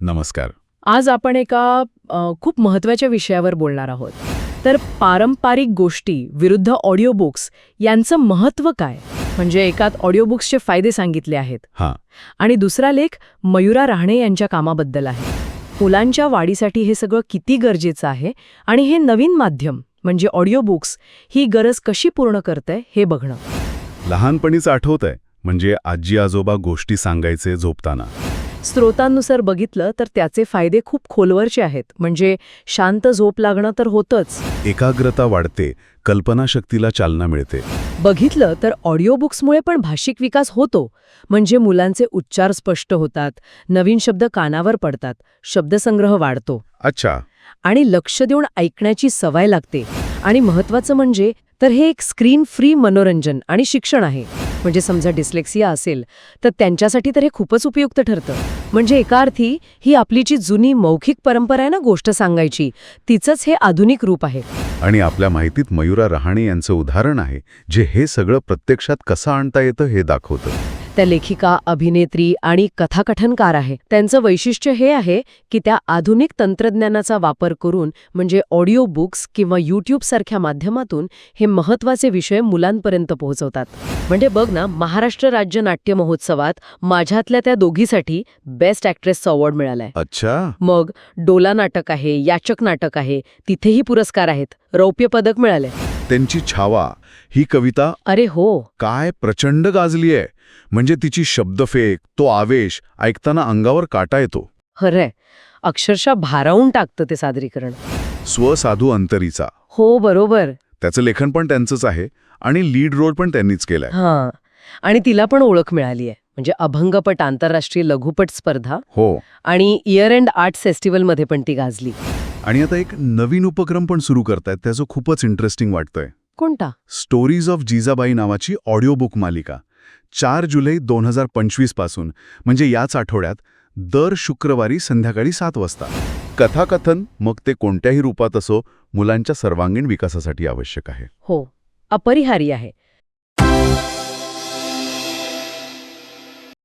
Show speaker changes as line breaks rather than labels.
नमस्कार.
आज आपण एका खूप महत्त्वाच्या विषयावर बोलणार आहोत. तर पारंपरिक गोष्टी विरुद्ध ऑडिओ बुक्स यांचं महत्त्व काय? म्हणजे एकात ऑडिओ बुक्सचे फायदे सांगितले आहेत.
हां.
आणि दुसरा लेख मयुरा राहणे यांच्या कामाबद्दल आहे. मुलांच्या वाढीसाठी हे सगळं किती गरजेचं आहे? आणि हे नवीन माध्यम म्हणजे ऑडिओ बुक्स ही गरज कशी पूर्ण करतंय हे बघणं.
लहानपणीच आठवत आहे म्हणजे आजी आजोबा गोष्टी सांगायचे झोपताना.
स्रोतांनुसार बघितलं तर त्याचे फायदे खूप खोलवरचे आहेत. म्हणजे शांत झोप लागणं तर होतंच.
एकाग्रता वाढते कल्पनाशक्तीला चालना मिळते.
बघितलं तर ऑडिओ बुक्समुळे पण भाषिक विकास होतो. म्हणजे मुलांचे उच्चार स्पष्ट होतात नवीन शब्द कानावर पडतात शब्दसंग्रह वाढतो.
अच्छा.
आणि लक्ष देऊन ऐकण्याची सवय लागते. आणि महत्वाचं म्हणजे तर हे एक स्क्रीन फ्री मनोरंजन आणि शिक्षण आहे. म्हणजे समजा डिस्लेक्सिया असेल तर त्यांच्यासाठी तर हे खूपच उपयुक्त ठरतं. म्हणजे एका अर्थी ही आपली जी जुनी मौखिक परंपरा आहे ना गोष्ट सांगायची. तिचंच हे आधुनिक रूप आहे.
आणि आपल्या माहितीत मयुरा रहाणे यांचं उदाहरण आहे जे हे सगळं प्रत्यक्षात कसं आणता येतं हे दाखवतं.
त्या लेखिका अभिनेत्री आणि कथाकथनकार आहे. त्यांचं वैशिष्ट्य हे आहे की त्या आधुनिक तंत्रज्ञानाचा वापर करून म्हणजे ऑडिओ बुक्स किंवा यूट्यूब सारख्या माध्यमातून हे महत्त्वाचे विषय मुलांपर्यंत पोहोचवतात. म्हणजे बघ ना महाराष्ट्र राज्य नाट्य महोत्सवात माझ्यातल्या त्या दोघीसाठी बेस्ट ॲक्ट्रेसचा अवॉर्ड मिळालाय.
अच्छा.
मग डोला नाटक आहे याचक नाटक आहे तिथेही पुरस्कार आहेत रौप्य पदक मिळाले
त्यांची छावा ही कविता
अरे हो.
काय प्रचंड गाजली आहे म्हणजे तिची शब्दफेक तो आवेश ऐकताना अंगावर काटा येतो.
खरंय. अक्षरशः भारावून टाकतं ते सादरीकरण.
स्वसाधू अंतरीचा.
हो बरोबर.
त्याचं लेखन पण त्यांचंच आहे आणि लीड रोल पण त्यांनीच केलाय.
हां. आणि तिला पण ओळख मिळाली आहे म्हणजे अभंगपट आंतरराष्ट्रीय लघुपट स्पर्धा
हो.
आणि इयर एंड आर्ट फेस्टिवलमध्ये पण ती गाजली.
आणि आता एक नवीन उपक्रम पण सुरू करतायत त्याचं खूपच इंटरेस्टिंग वाटतंय.
कोणता?
स्टोरीज ऑफ जिजाबाई नावाची ऑडिओ बुक मालिका. चार जुलै दोन हजार पंचवीसपासून म्हणजे याच आठवड्यात दर शुक्रवारी संध्याकाळी सात वाजता. कथाकथन मग ते कोणत्याही रूपात असो मुलांच्या सर्वांगीण विकासासाठी आवश्यक आहे.
हो अपरिहार्य आहे.